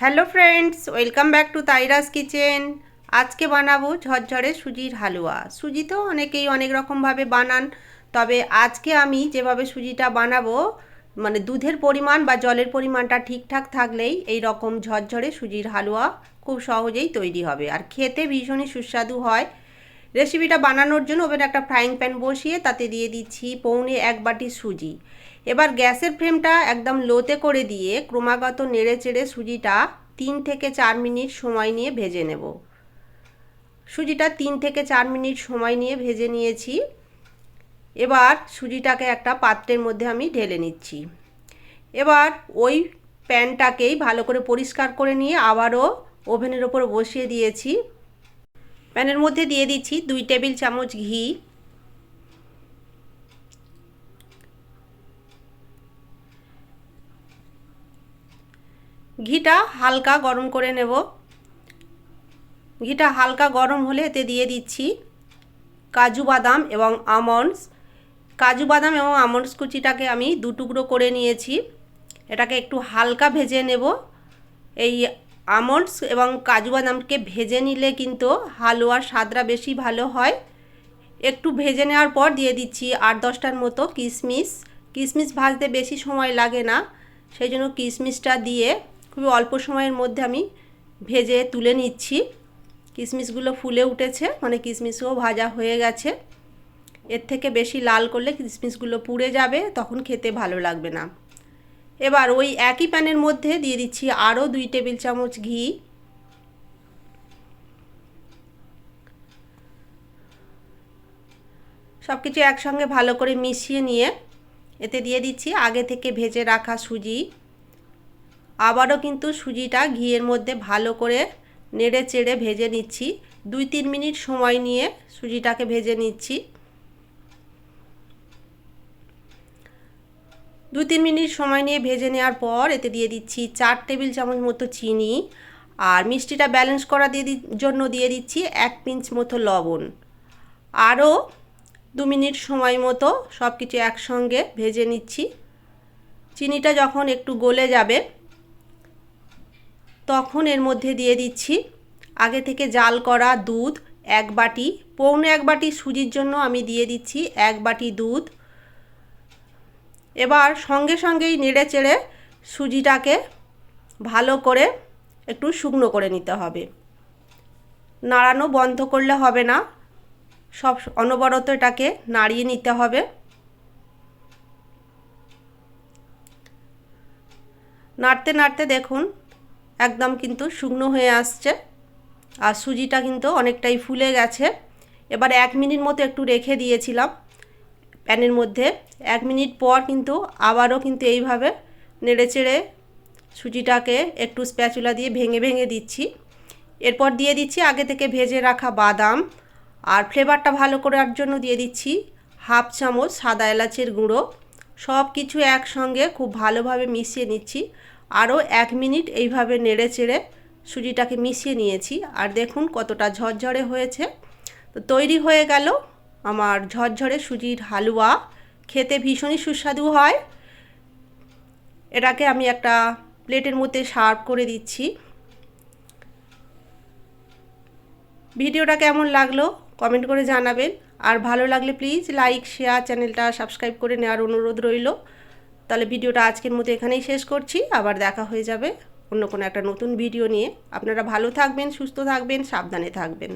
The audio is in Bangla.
Hello friends, welcome back to তাইরাস kitchen. আজকে বানাবো ঝরঝরে সুজির হালুয়া। সুজি তো অনেকেই অনেক রকমভাবে বানান, তবে আজকে আমি যেভাবে সুজিটা বানাবো মানে দুধের পরিমাণ বা জলের পরিমাণটা ঠিকঠাক থাকলেই এই রকম ঝরঝরে সুজির হালুয়া খুব সহজেই তৈরি হবে। আর খেতে ভীষণই সুস্বাদু হয়। রেসিপিটা বানানোর জন্য ওভেনে একটা ফ্রাইং প্যান বসিয়ে তাতে দিয়ে দিচ্ছি পৌনে এক বাটি সুজি। এবার গ্যাসের ফ্লেমটা একদম লোতে করে দিয়ে ক্রমাগত নেড়ে চেড়ে সুজিটা তিন থেকে চার মিনিট সময় নিয়ে ভেজে নেব। সুজিটা তিন থেকে চার মিনিট সময় নিয়ে ভেজে নিয়েছি। এবার সুজিটাকে একটা পাত্রের মধ্যে আমি ঢেলে নিচ্ছি। এবার ওই প্যানটাকেই ভালো করে পরিষ্কার করে নিয়ে আবারও ওভেনের ওপর বসিয়ে দিয়েছি। প্যানের মধ্যে দিয়ে দিচ্ছি দুই টেবিল চামচ ঘি। ঘিটা হালকা গরম করে নেব। ঘিটা হালকা গরম হলে এতে দিয়ে দিচ্ছি কাজু বাদাম এবং আমন্ডস। কাজু বাদাম এবং আমন্ডস কুচিটাকে আমি দু টুকরো করে নিয়েছি। এটাকে একটু হালকা ভেজে নেব। এই আমন্ডস এবং কাজু বাদামকে ভেজে নিলে কিন্তু হালুয়ার স্বাদটা বেশি ভালো হয়। একটু ভেজে নেওয়ার পর দিয়ে দিচ্ছি আট দশটার মতো কিশমিশ। কিশমিশ ভাজতে বেশি সময় লাগে না সেই জন্য কিশমিশটা দিয়ে খুবই অল্প সময়ের মধ্যে আমি ভেজে তুলে নিচ্ছি। কিশমিশগুলো ফুলে উঠেছে মানে কিশমিশও ভাজা হয়ে গেছে। এর থেকে বেশি লাল করলে কিশমিশগুলো পুড়ে যাবে, তখন খেতে ভালো লাগবে না। এবার ওই একই প্যানের মধ্যে দিয়ে দিচ্ছি আরও দুই টেবিল চামচ ঘি। সব কিছু একসঙ্গে ভালো করে মিশিয়ে নিয়ে এতে দিয়ে দিচ্ছি আগে থেকে ভেজে রাখা সুজি। আবারও কিন্তু সুজিটা ঘিয়ের মধ্যে ভালো করে নেড়ে চেড়ে ভেজে নিচ্ছি। দুই তিন মিনিট সময় নিয়ে সুজিটাকে ভেজে নিচ্ছি। দু তিন মিনিট সময় নিয়ে ভেজে নেওয়ার পর এতে দিয়ে দিচ্ছি চার টেবিল চামচ মতো চিনি আর মিষ্টিটা ব্যালেন্স করা দিয়ে জন্য দিয়ে দিচ্ছি এক পিঞ্চ মতো লবণ। আরও দু মিনিট সময় মতো সব কিছু একসঙ্গে ভেজে নিচ্ছি। চিনিটা যখন একটু গলে যাবে, তখন এর মধ্যে দিয়ে দিচ্ছি আগে থেকে জাল করা দুধ এক বাটি, পৌনে এক বাটি সুজির জন্য আমি দিয়ে দিচ্ছি এক বাটি দুধ। এবার সঙ্গে সঙ্গেই নেড়ে চেড়ে সুজিটাকে ভালো করে একটু শুকনো করে নিতে হবে। নাড়ানো বন্ধ করলে হবে না। সব অনবরত এটাকে নাড়িয়ে নিতে হবে। নাড়তে নাড়তে দেখুন একদম কিন্তু শুকনো হয়ে আসছে আর সুজিটা কিন্তু অনেকটাই ফুলে গেছে। এবার এক মিনিট মতো একটু রেখে দিয়েছিলাম। প্যানের মধ্যে এক মিনিট পর কিন্তু আবারও কিন্তু এইভাবে নেড়ে চেড়ে সুজিটাকে একটু স্প্যাচুলা দিয়ে ভেঙে ভেঙে দিচ্ছি। এরপর দিয়ে দিচ্ছি আগে থেকে ভেজে রাখা বাদাম আর ফ্লেভারটা ভালো করার জন্য দিয়ে দিচ্ছি হাফ চামচ সাদা এলাচের গুঁড়ো। সব কিছু একসঙ্গে খুব ভালোভাবে মিশিয়ে নিচ্ছি। আরও এক মিনিট এইভাবে নেড়ে চেড়ে সুজিটাকে মিশিয়ে নিয়েছি। আর দেখুন কতটা ঝরঝরে হয়েছে। তো তৈরি হয়ে গেল আমার ঝরঝরে সুজির হালুয়া খেতে ভীষণই সুস্বাদু হয়। এটাকে আমি একটা প্লেটের মধ্যে সার্ভ করে দিচ্ছি। ভিডিওটা কেমন লাগল কমেন্ট করে জানাবেন। আর ভালো লাগলে প্লিজ লাইক, শেয়ার, চ্যানেলটা সাবস্ক্রাইব করে নেওয়ার অনুরোধ রইল। তাহলে ভিডিওটা আজকের মতো এখানেই শেষ করছি। আবার দেখা হয়ে যাবে অন্য কোনো একটা নতুন ভিডিও নিয়ে। আপনারা ভালো থাকবেন, সুস্থ থাকবেন, সাবধানে থাকবেন।